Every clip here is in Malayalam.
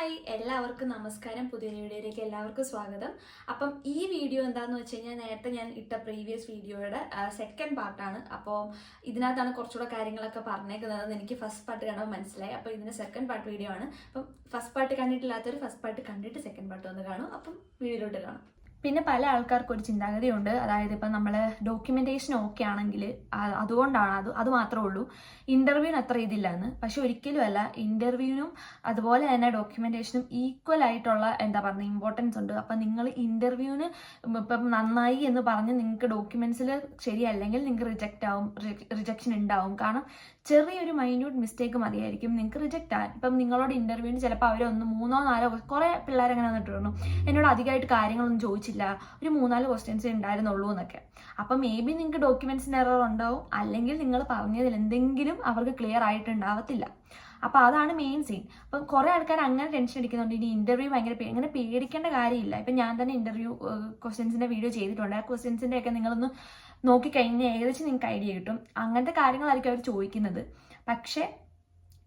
ഹായ് എല്ലാവർക്കും നമസ്കാരം. പുതിയ വീഡിയോയിലേക്ക് എല്ലാവർക്കും സ്വാഗതം. അപ്പം ഈ വീഡിയോ എന്താണെന്ന് വെച്ച് കഴിഞ്ഞാൽ നേരത്തെ ഞാൻ ഇട്ട പ്രീവിയസ് വീഡിയോയുടെ സെക്കൻഡ് പാർട്ടാണ് അപ്പോൾ ഇതിനകത്താണ് കുറച്ചുകൂടെ കാര്യങ്ങളൊക്കെ പറഞ്ഞേക്കുന്നത്. എനിക്ക് ഫസ്റ്റ് പാർട്ട് കാണുമ്പോൾ മനസ്സിലായി. അപ്പോൾ ഇതിന്റെ സെക്കൻഡ് പാർട്ട് വീഡിയോ ആണ്. അപ്പം ഫസ്റ്റ് പാർട്ട് കണ്ടിട്ടില്ലാത്തവർ ഫസ്റ്റ് പാർട്ട് കണ്ടിട്ട് സെക്കൻഡ് പാർട്ട് ഒന്ന് കാണും. അപ്പം വീഡിയോയിലോട്ട് കാണും. പിന്നെ പല ആൾക്കാർക്കും ഒരു ചിന്താഗതിയുണ്ട്. അതായത് ഇപ്പം നമ്മൾ ഡോക്യുമെന്റേഷൻ ഓക്കെ ആണെങ്കിൽ അതുകൊണ്ടാണ് അത് അത് മാത്രമേ ഉള്ളൂ. ഇന്റർവ്യൂവിന് അത്ര ഇതില്ല എന്ന് പക്ഷെ ഒരിക്കലും അല്ല. ഇന്റർവ്യൂവിനും അതുപോലെ തന്നെ ഡോക്യുമെന്റേഷനും ഈക്വൽ ആയിട്ടുള്ള എന്താ പറയുക ഇമ്പോർട്ടൻസ് ഉണ്ട്. അപ്പം നിങ്ങൾ ഇന്റർവ്യൂവിന് ഇപ്പം നന്നായി എന്ന് പറഞ്ഞ് നിങ്ങൾക്ക് ഡോക്യുമെൻസിൽ ശരിയല്ലെങ്കിൽ നിങ്ങൾക്ക് റിജക്റ്റ് ആവും. റിജക്ഷൻ ഉണ്ടാവും. കാരണം ചെറിയൊരു മൈന്യൂട്ട് മിസ്റ്റേക്ക് മതിയായിരിക്കും. നിങ്ങൾക്ക് റിജക്റ്റ് ആകാൻ. ഇപ്പം നിങ്ങളോട് ഇന്റർവ്യൂവിന് ചിലപ്പോൾ അവരൊന്ന് മൂന്നോ നാലോ കുറേ പിള്ളേർ അങ്ങനെ വന്നിട്ടുണ്ട് എന്നോട് അധികമായിട്ട് കാര്യങ്ങളൊന്നും ചോദിച്ചില്ല. ഒരു മൂന്നാൽ ക്വസ്റ്റ്യൻസ് ഉണ്ടായിരുന്നുള്ളൂ എന്നൊക്കെ. അപ്പം മേ ബി നിങ്ങൾക്ക് ഡോക്യുമെന്റ്സിന് എറർ ഉണ്ടാവും. അല്ലെങ്കിൽ നിങ്ങൾ പറഞ്ഞതിൽ എന്തെങ്കിലും അവർക്ക് ക്ലിയർ ആയിട്ടുണ്ടാവത്തില്ല. അപ്പൊ അതാണ് മെയിൻ സീൻ അപ്പം കുറേ ആൾക്കാർ അങ്ങനെ ടെൻഷൻ അടിക്കുന്നുണ്ട്. ഇനി ഇന്റർവ്യൂ ഭയങ്കര അങ്ങനെ പേടിക്കേണ്ട കാര്യമില്ല. ഇപ്പൊ ഞാൻ തന്നെ ഇന്റർവ്യൂ ക്വസ്റ്റ്യൻസിന്റെ വീഡിയോ ചെയ്തിട്ടുണ്ട്. ആ ക്വസ്റ്റ്യൻസിന്റെ ഒക്കെ നിങ്ങളൊന്ന് നോക്കിക്കഴിഞ്ഞാൽ ഏകദേശം നിങ്ങൾക്ക് ഐഡിയ കിട്ടും. അങ്ങനത്തെ കാര്യങ്ങളായിരിക്കും അവർ ചോദിക്കുന്നത്. പക്ഷേ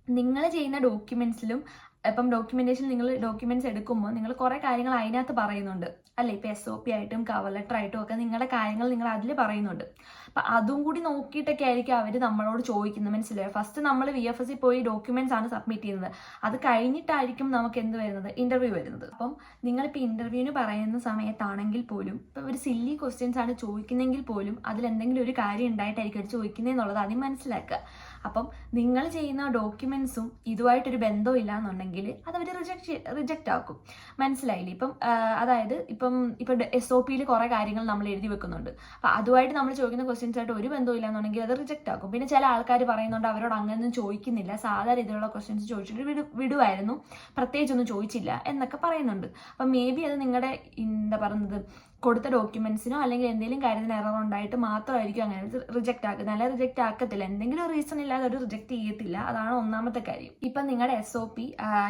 നിങ്ങൾ ചെയ്യുന്ന ഡോക്യുമെന്റ്സിലും ഇപ്പം ഡോക്യുമെന്റേഷൻ നിങ്ങൾ ഡോക്യുമെന്റ്സ് എടുക്കുമ്പോൾ നിങ്ങൾ കുറെ കാര്യങ്ങൾ അതിനകത്ത് പറയുന്നുണ്ട്. അല്ലേ? ഇപ്പൊ എസ് ഒ പി ആയിട്ടും കവർ ലെറ്റർ ആയിട്ടും ഒക്കെ നിങ്ങളുടെ കാര്യങ്ങൾ നിങ്ങൾ അതിൽ പറയുന്നുണ്ട്. അപ്പൊ അതും കൂടി നോക്കിയിട്ടൊക്കെ ആയിരിക്കും അവർ നമ്മളോട് ചോദിക്കുന്നത്. മനസ്സിലായോ? ഫസ്റ്റ് നമ്മൾ വി എഫ് എസ് പോയി ഡോക്യുമെന്റ്സ് ആണ് സബ്മിറ്റ് ചെയ്യുന്നത്. അത് കഴിഞ്ഞിട്ടായിരിക്കും നമുക്ക് എന്ത് വരുന്നത്? ഇന്റർവ്യൂ വരുന്നത്. അപ്പം നിങ്ങളിപ്പോൾ ഇന്റർവ്യൂവിന് പറയുന്ന സമയത്താണെങ്കിൽ പോലും ഇപ്പൊ ഒരു സില്ലി ക്വസ്റ്റ്യൻസ് ആണ് ചോദിക്കുന്നെങ്കിൽ പോലും അതിൽ എന്തെങ്കിലും ഒരു കാര്യം ഉണ്ടായിട്ടായിരിക്കും ചോദിക്കുന്നതെന്നുള്ളത് ആദ്യം മനസ്സിലാക്കുക. അപ്പം നിങ്ങൾ ചെയ്യുന്ന ഡോക്യുമെന്റ്സും ഇതുമായിട്ടൊരു ബന്ധവും ഇല്ല എന്നുണ്ടെങ്കിൽ അത് അവർ റിജക്ട് റിജക്റ്റ് ആക്കും. മനസ്സിലായില്ലേ? ഇപ്പം അതായത് ഇപ്പം ഇപ്പം എസ് ഒ പിയിൽ കുറെ കാര്യങ്ങൾ നമ്മൾ എഴുതി വെക്കുന്നുണ്ട്. അപ്പം അതുമായിട്ട് നമ്മൾ ചോദിക്കുന്ന ക്വസ്റ്റ്യൻസ് ആയിട്ട് ഒരു ബന്ധമില്ല എന്നുണ്ടെങ്കിൽ അത് റിജക്റ്റ് ആക്കും. പിന്നെ ചില ആൾക്കാർ പറയുന്നുണ്ട് അവരോട് അങ്ങനെയൊന്നും ചോദിക്കുന്നില്ല. സാധാരണ രീതിയിലുള്ള ക്വസ്റ്റ്യൻസ് ചോദിച്ചിട്ട് വിടു വിടുമായിരുന്നു പ്രത്യേകിച്ചൊന്നും ചോദിച്ചില്ല എന്നൊക്കെ പറയുന്നുണ്ട്. അപ്പം മേ ബി അത് നിങ്ങളുടെ എന്താ പറയുന്നത് കൊടുത്ത ഡോക്യുമെന്റ്സിനോ അല്ലെങ്കിൽ എന്തെങ്കിലും കാര്യത്തിന് എറർ ഉണ്ടായിട്ട് മാത്രമായിരിക്കും അങ്ങനെ റിജക്റ്റ് ആക്കുന്നത് അല്ല റിജക്റ്റ് ആക്കത്തില്ല. എന്തെങ്കിലും റീസൺ ഇല്ലാതെ ഒരു റിജക്റ്റ് ചെയ്യത്തില്ല. അതാണ് ഒന്നാമത്തെ കാര്യം. ഇപ്പൊ നിങ്ങളുടെ എസ് ഒ പി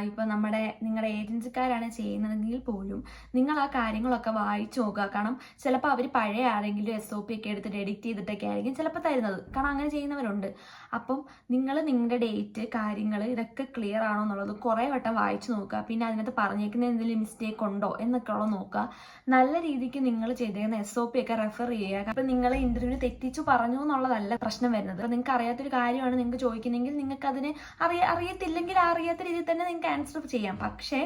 ഇപ്പൊ നമ്മുടെ നിങ്ങളുടെ ഏജൻസിക്കാരാണ് ചെയ്യുന്നതെങ്കിൽ പോലും നിങ്ങൾ ആ കാര്യങ്ങളൊക്കെ വായിച്ചു നോക്കുക. കാരണം ചിലപ്പോൾ അവർ പഴയ ആരെങ്കിലും എസ് ഒ പി ഒക്കെ എടുത്തിട്ട് എഡിറ്റ് ചെയ്തിട്ടൊക്കെ ആയിരിക്കും ചിലപ്പോൾ തരുന്നത്. കാരണം അങ്ങനെ ചെയ്യുന്നവരുണ്ട്. അപ്പം നിങ്ങൾ നിങ്ങളുടെ ഡേറ്റ് കാര്യങ്ങൾ ഇതൊക്കെ ക്ലിയർ ആണോ എന്നുള്ളത് കുറേ വട്ടം വായിച്ചു നോക്കുക. പിന്നെ അതിനകത്ത് പറഞ്ഞേക്കുന്ന എന്തെങ്കിലും മിസ്റ്റേക്ക് ഉണ്ടോ എന്നൊക്കെ ഉള്ളത് നോക്കുക. നല്ല രീതിക്ക് നിങ്ങൾ ചെയ്തേക്കുന്ന എസ് ഒ പി ഒക്കെ റെഫർ ചെയ്യുക. അപ്പൊ നിങ്ങൾ ഇന്റർവ്യൂ തെറ്റിച്ചു പറഞ്ഞു എന്നുള്ളതല്ല പ്രശ്നം വരുന്നത്. അപ്പൊ നിങ്ങൾക്ക് അറിയാത്തൊരു കാര്യമാണ് നിങ്ങൾക്ക് ചോദിക്കുന്നെങ്കിൽ നിങ്ങൾക്ക് അതിന് അറിയ അറിയത്തില്ലെങ്കിൽ അറിയാത്ത രീതിയിൽ തന്നെ നിങ്ങൾക്ക് ആൻസർ ചെയ്യാം. പക്ഷേ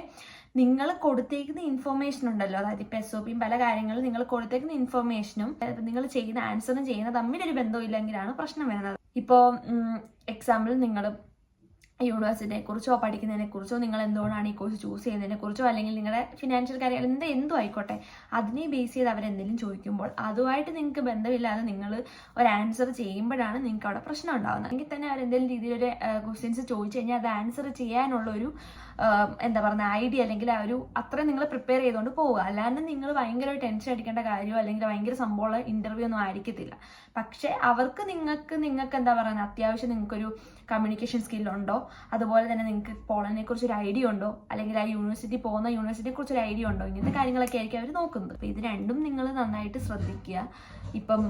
നിങ്ങൾ കൊടുത്തേക്കുന്ന ഇൻഫർമേഷൻ ഉണ്ടല്ലോ. അതായത് ഇപ്പൊ എസ് ഒ പിയും പല കാര്യങ്ങളും നിങ്ങൾ കൊടുത്തേക്കുന്ന ഇൻഫർമേഷനും നിങ്ങൾ ചെയ്യുന്ന ആൻസറും ചെയ്യുന്ന തമ്മിലൊരു ബന്ധമില്ലെങ്കിലാണ് പ്രശ്നം വരുന്നത്. ഇപ്പോ എക്സാമ്പിൾ നിങ്ങൾ യൂണിവേഴ്സിറ്റിയെ കുറിച്ചോ പഠിക്കുന്നതിനെ കുറിച്ചോ നിങ്ങൾ എന്തുകൊണ്ടാണ് ഈ കോഴ്സ് ചൂസ് ചെയ്യുന്നതിനെക്കുറിച്ചോ അല്ലെങ്കിൽ നിങ്ങളുടെ ഫിനാൻഷ്യൽ കാര്യങ്ങൾ എന്ത് എന്തും ആയിക്കോട്ടെ അതിനെ ബേസ് ചെയ്ത് അവരെന്തെങ്കിലും ചോദിക്കുമ്പോൾ അതുമായിട്ട് നിങ്ങൾക്ക് ബന്ധമില്ലാതെ നിങ്ങൾ ഒരു ആൻസർ ചെയ്യുമ്പോഴാണ് നിങ്ങൾക്ക് അവിടെ പ്രശ്നം ഉണ്ടാകുന്നത് എങ്കിൽ തന്നെ അവരെന്തെങ്കിലും രീതിയിലൊരു ക്വസ്റ്റ്യൻസ് ചോദിച്ചു കഴിഞ്ഞാൽ അത് ആൻസർ ചെയ്യാനുള്ള ഒരു എന്താ പറയുക ഐഡിയ അല്ലെങ്കിൽ ആ ഒരു അത്രയും നിങ്ങൾ പ്രിപ്പയർ ചെയ്തുകൊണ്ട് പോവുക. അല്ലാണ്ട് നിങ്ങൾ ഭയങ്കര ടെൻഷൻ അടിക്കേണ്ട കാര്യമോ അല്ലെങ്കിൽ ഭയങ്കര സംഭവമുള്ള ഇന്റർവ്യൂ ഒന്നും ആയിരിക്കത്തില്ല. പക്ഷേ അവർക്ക് നിങ്ങൾക്ക് നിങ്ങൾക്ക് എന്താ പറയുക അത്യാവശ്യം നിങ്ങൾക്കൊരു കമ്മ്യൂണിക്കേഷൻ സ്കില്ലുണ്ടോ അതുപോലെ തന്നെ നിങ്ങൾക്ക് പോളനെ കുറിച്ച് ഒരു ഐഡിയ ഉണ്ടോ? അല്ലെങ്കിൽ ആ യൂണിവേഴ്സിറ്റി പോകുന്ന യൂണിവേഴ്സിറ്റിയെ കുറിച്ച് ഒരു ഐഡിയ ഉണ്ടോ? ഇങ്ങനത്തെ കാര്യങ്ങളൊക്കെ ആയിരിക്കും അവർ നോക്കുന്നത്. അപ്പോൾ ഇത് രണ്ടും നിങ്ങൾ നന്നായിട്ട് ശ്രദ്ധിക്കുക. ഇപ്പം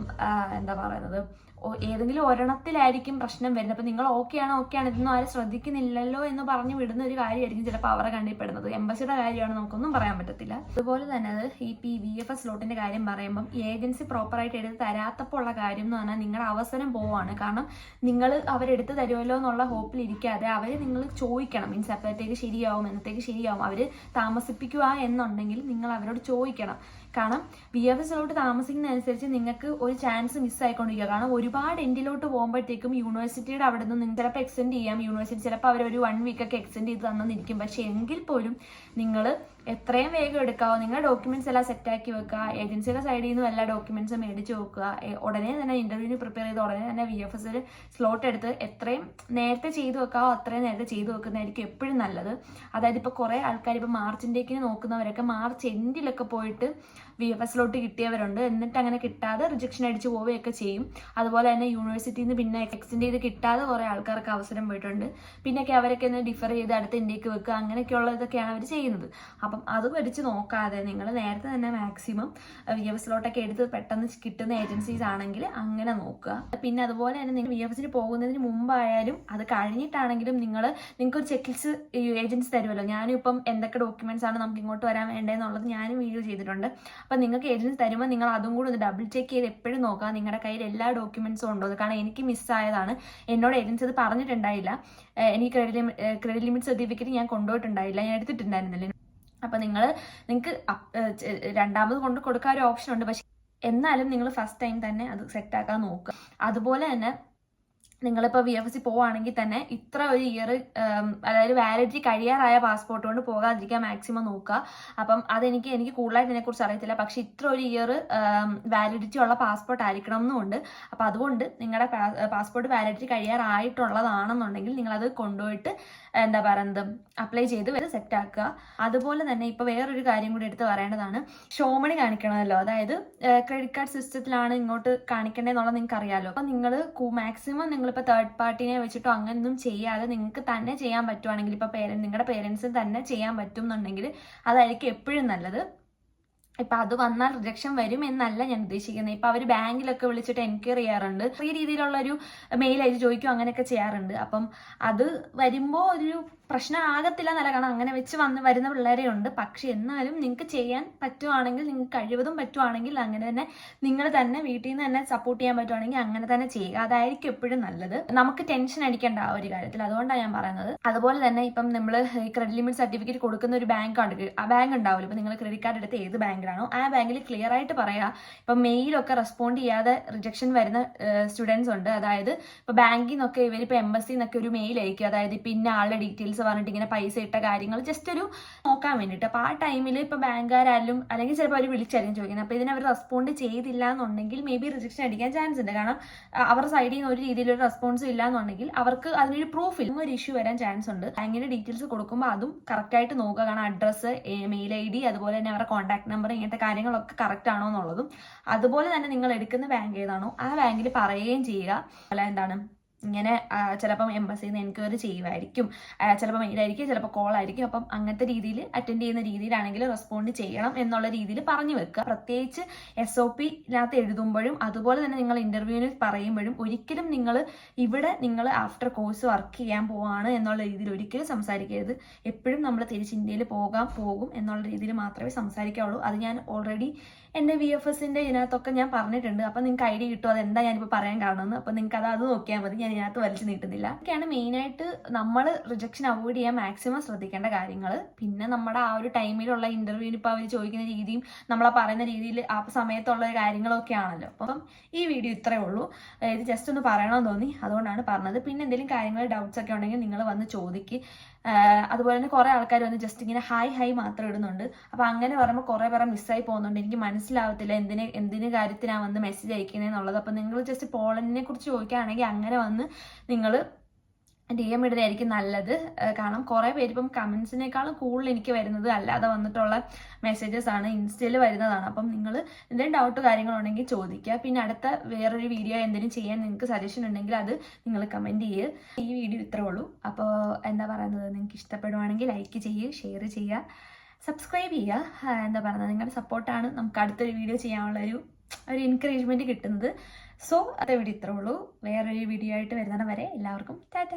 എന്താ പറയുന്നത് ഏതെങ്കിലും ഒരെണ്ണത്തിലായിരിക്കും പ്രശ്നം വരുന്നത്. അപ്പം നിങ്ങൾ ഓക്കെ ആണ് ഓക്കെ ആണ് ഇതൊന്നും ആരും ശ്രദ്ധിക്കുന്നില്ലല്ലോ എന്ന് പറഞ്ഞ് വിടുന്ന ഒരു കാര്യമായിരിക്കും ചിലപ്പോൾ അവരെ കണ്ടിപ്പെടുന്നത് എംബസിയുടെ കാര്യമാണ് നമുക്കൊന്നും പറയാൻ പറ്റത്തില്ല. അതുപോലെ തന്നെ അത് ഈ പി വി എഫ് എസ് ലോട്ടിന്റെ കാര്യം പറയുമ്പം ഏജൻസി പ്രോപ്പറായിട്ട് എടുത്ത് തരാത്തപ്പോൾ ഉള്ള കാര്യം എന്ന് പറഞ്ഞാൽ നിങ്ങളുടെ അവസരം പോവാണ്. കാരണം നിങ്ങൾ അവരെടുത്ത് തരുമല്ലോ എന്നുള്ള ഹോപ്പിൽ ഇരിക്കാതെ അവർ നിങ്ങൾ ചോദിക്കണം. മീൻസ് അപ്പോഴത്തേക്ക് ശരിയാവും എന്നത്തേക്ക് ശരിയാവും. അവർ താമസിപ്പിക്കുക എന്നുണ്ടെങ്കിൽ നിങ്ങൾ അവരോട് ചോദിക്കണം. കാരണം ബി എഫ് എസിലോട്ട് താമസിക്കുന്നതനുസരിച്ച് നിങ്ങൾക്ക് ഒരു ചാൻസ് മിസ്സായിക്കൊണ്ടിരിക്കുക കാരണം ഒരുപാട് എൻഡിലോട്ട് പോകുമ്പോഴത്തേക്കും യൂണിവേഴ്സിറ്റിയുടെ അവിടെ നിന്ന് നിങ്ങൾക്ക് ചിലപ്പോൾ എക്സ്റ്റെൻഡ് ചെയ്യാം. യൂണിവേഴ്സിറ്റി ചിലപ്പോൾ അവർ ഒരു വൺ വീക്ക് ഒക്കെ എക്സ്റ്റെൻഡ് ചെയ്ത് തന്നിരിക്കും. പക്ഷെ എങ്കിൽ പോലും നിങ്ങൾ എത്രയും വേഗം എടുക്കാവോ നിങ്ങളുടെ ഡോക്യുമെന്റ്സ് എല്ലാം സെറ്റാക്കി വെക്കുക ഏജൻസിയുടെ സൈഡിൽ നിന്നും എല്ലാ ഡോക്യുമെന്റ്സും മേടിച്ച് വെക്കുക ഉടനെ തന്നെ ഇന്റർവ്യൂവിന് പ്രിപ്പയർ ചെയ്ത് ഉടനെ തന്നെ വി എഫ് എസിൽ സ്ലോട്ട് എടുത്ത് എത്രയും നേരത്തെ ചെയ്തു വെക്കാവോ അത്രയും നേരത്തെ ചെയ്തു വെക്കുന്നതായിരിക്കും എപ്പോഴും നല്ലത്. അതായത് ഇപ്പോൾ കുറേ ആൾക്കാർ ഇപ്പോൾ മാർച്ചിന്റെക്ക് നോക്കുന്നവരൊക്കെ മാർച്ച് എൻഡിലൊക്കെ പോയിട്ട് വി എഫ് എസിലോട്ട് കിട്ടിയവരുണ്ട്. എന്നിട്ട് അങ്ങനെ കിട്ടാതെ റിജക്ഷൻ അടിച്ച് പോവുകയൊക്കെ ചെയ്യും. അതുപോലെ തന്നെ യൂണിവേഴ്സിറ്റിയിൽ നിന്ന് പിന്നെ എക്സ്റ്റെൻഡ് ചെയ്ത് കിട്ടാതെ കുറേ ആൾക്കാർക്ക് അവസരം പോയിട്ടുണ്ട്. പിന്നെയൊക്കെ അവരൊക്കെ ഒന്ന് ഡിഫർ ചെയ്ത് അടുത്ത ഇന്ത്യയ്ക്ക് വെക്കുക അങ്ങനെയൊക്കെയുള്ള ഇതൊക്കെയാണ് അവർ ചെയ്യുന്നത്. അപ്പം അത് പഠിച്ച് നോക്കാതെ നിങ്ങൾ നേരത്തെ തന്നെ മാക്സിമം വി എഫ് എസിലോട്ടൊക്കെ എടുത്ത് പെട്ടെന്ന് കിട്ടുന്ന ഏജൻസീസ് ആണെങ്കിൽ അങ്ങനെ നോക്കുക. പിന്നെ അതുപോലെ തന്നെ നിങ്ങൾ വി എഫ് എസിന് പോകുന്നതിന് മുമ്പായാലും അത് കഴിഞ്ഞിട്ടാണെങ്കിലും നിങ്ങൾ നിങ്ങൾക്ക് ഒരു ചെക്ക് ലിസ്റ്റ് ഏജൻസി തരുമല്ലോ ഞാനും ഇപ്പം എന്തൊക്കെ ഡോക്യുമെന്റ്സ് ആണ് നമുക്ക് ഇങ്ങോട്ട് വരാൻ വേണ്ടതെന്നുള്ളത് ഞാനും വീഡിയോ ചെയ്തിട്ടുണ്ട്. അപ്പം നിങ്ങൾക്ക് ഏജൻസി തരുമ്പോൾ നിങ്ങൾ അതും കൂടി ഒന്ന് ഡബിൾ ചെക്ക് ചെയ്ത് എപ്പോഴും നോക്കുക. നിങ്ങളുടെ കയ്യിൽ എല്ലാ ഡോക്യുമെന്റ്സും ഉണ്ടോ? കാരണം എനിക്ക് മിസ്സായതാണ് എന്നോട് ഏജൻസി അത് പറഞ്ഞിട്ടുണ്ടായില്ല. എനിക്ക് ക്രെഡിറ്റ് ക്രെഡിറ്റ് ലിമിറ്റ് സർട്ടിഫിക്കറ്റ് ഞാൻ കൊണ്ടുപോയിട്ടുണ്ടായില്ല. ഞാൻ എടുത്തിട്ടുണ്ടായിരുന്നില്ല? അപ്പം നിങ്ങൾ നിങ്ങൾക്ക് രണ്ടാമത് കൊണ്ട് കൊടുക്കാൻ ഒരു ഓപ്ഷൻ ഉണ്ട്. പക്ഷേ എന്നാലും നിങ്ങൾ ഫസ്റ്റ് ടൈം തന്നെ അത് സെറ്റ് ആക്കാൻ നോക്കുക. അതുപോലെ തന്നെ നിങ്ങളിപ്പോൾ വി എഫ് സി പോവുകയാണെങ്കിൽ തന്നെ ഇത്ര ഒരു ഇയർ അതായത് വാലിഡിറ്റി കഴിയാറായ പാസ്പോർട്ട് കൊണ്ട് പോകാതിരിക്കാൻ മാക്സിമം നോക്കുക. അപ്പം അതെനിക്ക് എനിക്ക് കൂടുതലായിട്ട് ഇതിനെക്കുറിച്ച് അറിയത്തില്ല. പക്ഷേ ഇത്ര ഒരു ഇയർ വാലിഡിറ്റി ഉള്ള പാസ്പോർട്ട് ആയിരിക്കണം എന്നുണ്ട് അപ്പം അതുകൊണ്ട് നിങ്ങളുടെ പാസ്പോർട്ട് വാലിഡിറ്റി കഴിയാറായിട്ടുള്ളതാണെന്നുണ്ടെങ്കിൽ നിങ്ങളത് കൊണ്ടുപോയിട്ട് എന്താ പറയുന്നത് അപ്ലൈ ചെയ്ത് വരെ സെറ്റ് ആക്കുക. അതുപോലെ തന്നെ ഇപ്പോൾ വേറൊരു കാര്യം കൂടി എടുത്ത് പറയേണ്ടതാണ്. ഷോമണി കാണിക്കണമല്ലോ. അതായത് ക്രെഡിറ്റ് കാർഡ് സിസ്റ്റത്തിലാണ് ഇങ്ങോട്ട് കാണിക്കേണ്ടതെന്നുള്ളത് നിങ്ങൾക്ക് അറിയാമല്ലോ അപ്പൊ നിങ്ങൾ മാക്സിമം നിങ്ങളിപ്പോൾ തേർഡ് പാർട്ടിനെ വെച്ചിട്ടോ അങ്ങനെയൊന്നും ചെയ്യാതെ നിങ്ങൾക്ക് തന്നെ ചെയ്യാൻ പറ്റുവാണെങ്കിൽ ഇപ്പോൾ പേരൻ നിങ്ങളുടെ പേരൻസിന് തന്നെ ചെയ്യാൻ പറ്റും എന്നുണ്ടെങ്കിൽ അതായിരിക്കും എപ്പോഴും നല്ലത്. ഇപ്പൊ അത് വന്നാൽ റിജക്ഷൻ വരും എന്നല്ല ഞാൻ ഉദ്ദേശിക്കുന്നത് ഇപ്പൊ അവർ ബാങ്കിലൊക്കെ വിളിച്ചിട്ട് എൻക്വയറി ചെയ്യാറുണ്ട്. ഈ രീതിയിലുള്ള ഒരു മെയിൽ അയച്ച് ചോദിക്കും അങ്ങനെയൊക്കെ ചെയ്യാറുണ്ട്. അപ്പം അത് വരുമ്പോ ഒരു പ്രശ്നമാകത്തില്ല എന്നല്ല. കാരണം അങ്ങനെ വെച്ച് വന്ന് വരുന്ന പിള്ളേരെ ഉണ്ട്. പക്ഷെ എന്നാലും നിങ്ങൾക്ക് ചെയ്യാൻ പറ്റുവാണെങ്കിൽ നിങ്ങൾക്ക് കഴിവതും പറ്റുവാണെങ്കിൽ അങ്ങനെ തന്നെ നിങ്ങൾ തന്നെ വീട്ടിൽ നിന്ന് തന്നെ സപ്പോർട്ട് ചെയ്യാൻ പറ്റുവാണെങ്കിൽ അങ്ങനെ തന്നെ ചെയ്യുക. അതായിരിക്കും എപ്പോഴും നല്ലത്. നമുക്ക് ടെൻഷൻ അടിക്കേണ്ട ആ ഒരു കാര്യത്തിൽ. അതുകൊണ്ടാണ് ഞാൻ പറയുന്നത്. അതുപോലെ തന്നെ ഇപ്പം നമ്മൾ ക്രെഡിറ്റ് ലിമിറ്റ് സർട്ടിഫിക്കറ്റ് കൊടുക്കുന്ന ഒരു ബാങ്ക് ആ ബാങ്ക് ഉണ്ടാവില്ല? ഇപ്പം നിങ്ങൾ ക്രെഡിറ്റ് കാർഡ് എടുത്ത് ഏത് ബാങ്കിലാണോ ആ ബാങ്കിൽ ക്ലിയർ ആയിട്ട് പറയാം. ഇപ്പം മെയിലൊക്കെ റെസ്പോണ്ട് ചെയ്യാതെ റിജക്ഷൻ വരുന്ന സ്റ്റുഡൻസ് ഉണ്ട്. അതായത് ഇപ്പോൾ ബാങ്കിൽ നിന്നൊക്കെ ഇവരിപ്പോൾ എംബസിൽ നിന്നൊക്കെ ഒരു മെയിൽ അയക്കും അതായത് പിന്നെ ആളുടെ ഡീറ്റെയിൽസ് പറഞ്ഞിട്ട് ഇങ്ങനെ പൈസ ഇട്ട കാര്യങ്ങൾ ജസ്റ്റ് ഒരു നോക്കാൻ വേണ്ടിയിട്ട് അപ്പോൾ ആ ടൈമിൽ ഇപ്പോൾ ബാങ്കുകാരായാലും അല്ലെങ്കിൽ ചിലപ്പോൾ അവർ വിളിച്ചായിരിക്കും ചോദിക്കുന്നത്. അപ്പോൾ ഇതിനെ അവർ റെസ്പോണ്ട് ചെയ്തില്ല എന്നുണ്ടെങ്കിൽ മേ ബി റിജക്ഷൻ അടിക്കാൻ ചാൻസ് ഉണ്ട്. കാരണം അവരുടെ സൈഡിൽ നിന്ന് ഒരു രീതിയിലൊരു റെസ്പോൺസ് ഇല്ല എന്നുണ്ടെങ്കിൽ അവർക്ക് അതിനൊരു പ്രൂഫ് ഇല്ല. ഒരു ഇഷ്യൂ വരാൻ ചാൻസ് ഉണ്ട്. ബാങ്കിന്റെ ഡീറ്റെയിൽസ് കൊടുക്കുമ്പോൾ അതും കറക്റ്റായിട്ട് നോക്കുക. കാരണം അഡ്രസ്സ് മെയിൽ ഐ ഡി അതുപോലെ തന്നെ അവരുടെ കോൺടാക്ട് നമ്പർ ഇങ്ങനത്തെ കാര്യങ്ങളൊക്കെ കറക്റ്റ് ആണോ എന്നുള്ളതും അതുപോലെ തന്നെ നിങ്ങൾ എടുക്കുന്ന ബാങ്ക് ഏതാണോ ആ ബാങ്കിൽ പറയുകയും ചെയ്യുക. അല്ല എന്താണ്? ഇങ്ങനെ ചിലപ്പം എംബസിയിൽ നിന്ന് എൻക്വയറി ചെയ്യുമായിരിക്കും ചിലപ്പോൾ മെയിലായിരിക്കും ചിലപ്പോൾ കോൾ ആയിരിക്കും അപ്പം അങ്ങനത്തെ രീതിയിൽ അറ്റൻഡ് ചെയ്യുന്ന രീതിയിലാണെങ്കിൽ റെസ്പോണ്ട് ചെയ്യണം എന്നുള്ള രീതിയിൽ പറഞ്ഞു വെക്കുക. പ്രത്യേകിച്ച് എസ് ഒ പിനകത്ത് എഴുതുമ്പോഴും അതുപോലെ തന്നെ നിങ്ങൾ ഇന്റർവ്യൂവിന് പറയുമ്പോഴും ഒരിക്കലും നിങ്ങൾ ഇവിടെ നിങ്ങൾ ആഫ്റ്റർ കോഴ്സ് വർക്ക് ചെയ്യാൻ പോവാണ് എന്നുള്ള രീതിയിൽ ഒരിക്കലും സംസാരിക്കരുത്. എപ്പോഴും നമ്മൾ തിരിച്ച് ഇന്ത്യയിൽ പോകാൻ പോകും എന്നുള്ള രീതിയിൽ മാത്രമേ സംസാരിക്കാവുള്ളൂ. അത് ഞാൻ ഓൾറെഡി എന്റെ വി എഫ് എസിന്റെ ഇതിനകത്തൊക്കെ ഞാൻ പറഞ്ഞിട്ടുണ്ട്. അപ്പം നിങ്ങൾക്ക് ഐഡിയ കിട്ടും അതെന്താ ഞാനിപ്പോൾ പറയാൻ കാണുമെന്ന് അപ്പം നിങ്ങൾക്ക് അത് അത് നോക്കിയാൽ മതി. ഞാൻ ഇതിനകത്ത് വലിച്ചു നീട്ടുന്നില്ല. ഒക്കെയാണ് മെയിനായിട്ട് നമ്മൾ റിജക്ഷൻ അവോയ്ഡ് ചെയ്യാൻ മാക്സിമം ശ്രദ്ധിക്കേണ്ട കാര്യങ്ങൾ പിന്നെ നമ്മുടെ ആ ഒരു ടൈമിലുള്ള ഇന്റർവ്യൂവിന് ഇപ്പോൾ അവർ ചോദിക്കുന്ന രീതിയും നമ്മളെ പറയുന്ന രീതിയിൽ ആ സമയത്തുള്ള കാര്യങ്ങളൊക്കെ ആണല്ലോ. അപ്പം ഈ വീഡിയോ ഇത്രയേ ഉള്ളൂ. ഇത് ജസ്റ്റ് ഒന്ന് പറയണമെന്ന് തോന്നി. അതുകൊണ്ടാണ് പറഞ്ഞത്. പിന്നെ എന്തെങ്കിലും കാര്യങ്ങൾ ഡൗട്ട്സ് ഒക്കെ ഉണ്ടെങ്കിൽ നിങ്ങൾ വന്ന് ചോദിക്ക്. അതുപോലെ തന്നെ കുറേ ആൾക്കാർ വന്ന് ജസ്റ്റ് ഇങ്ങനെ ഹായ് ഹായ് മാത്രം ഇടുന്നുണ്ട്. അപ്പോൾ അങ്ങനെ പറയുമ്പോൾ കുറേ പേരെ മിസ്സായി പോകുന്നുണ്ട്. എനിക്ക് മനസ്സിലാവത്തില്ല എന്തിന് എന്തിന് കാര്യത്തിനാണ് വന്ന് മെസ്സേജ് അയക്കുന്നതെന്നുള്ളത് അപ്പം നിങ്ങൾ ജസ്റ്റ് പോളണ്ടിനെ കുറിച്ച് ചോദിക്കുകയാണെങ്കിൽ അങ്ങനെ വന്ന് നിങ്ങൾ ഡി എം ഇടുന്നതായിരിക്കും നല്ലത്. കാരണം കുറേ പേര് ഇപ്പം കമൻസിനേക്കാളും കൂടുതൽ എനിക്ക് വരുന്നത് അല്ലാതെ വന്നിട്ടുള്ള മെസ്സേജസ് ആണ്. ഇൻസ്റ്റയിൽ വരുന്നതാണ്. അപ്പം നിങ്ങൾ എന്തെങ്കിലും ഡൗട്ട് കാര്യങ്ങളുണ്ടെങ്കിൽ ചോദിക്കുക. പിന്നെ അടുത്ത വേറൊരു വീഡിയോ എന്തെങ്കിലും ചെയ്യാൻ നിങ്ങൾക്ക് സജഷൻ ഉണ്ടെങ്കിൽ അത് നിങ്ങൾ കമന്റ് ചെയ്യുക ഈ വീഡിയോ ഇത്രേ ഉള്ളൂ. അപ്പോൾ എന്താ പറയുന്നത്? നിങ്ങൾക്ക് ഇഷ്ടപ്പെടുവാണെങ്കിൽ ലൈക്ക് ചെയ്യുക ഷെയർ ചെയ്യുക. സബ്സ്ക്രൈബ് ചെയ്യുക. എന്താ പറയുന്നത്? നിങ്ങളുടെ സപ്പോർട്ടാണ് നമുക്ക് അടുത്തൊരു വീഡിയോ ചെയ്യാനുള്ള ഒരു ഒരു എൻകറേജ്മെന്റ് കിട്ടുന്നത്. സോ അതേ വീഡിയോ ഇത്രേ ഉള്ളൂ. വേറൊരു വീഡിയോ ആയിട്ട് വരുന്നവരെ വരെ എല്ലാവർക്കും ടാറ്റ.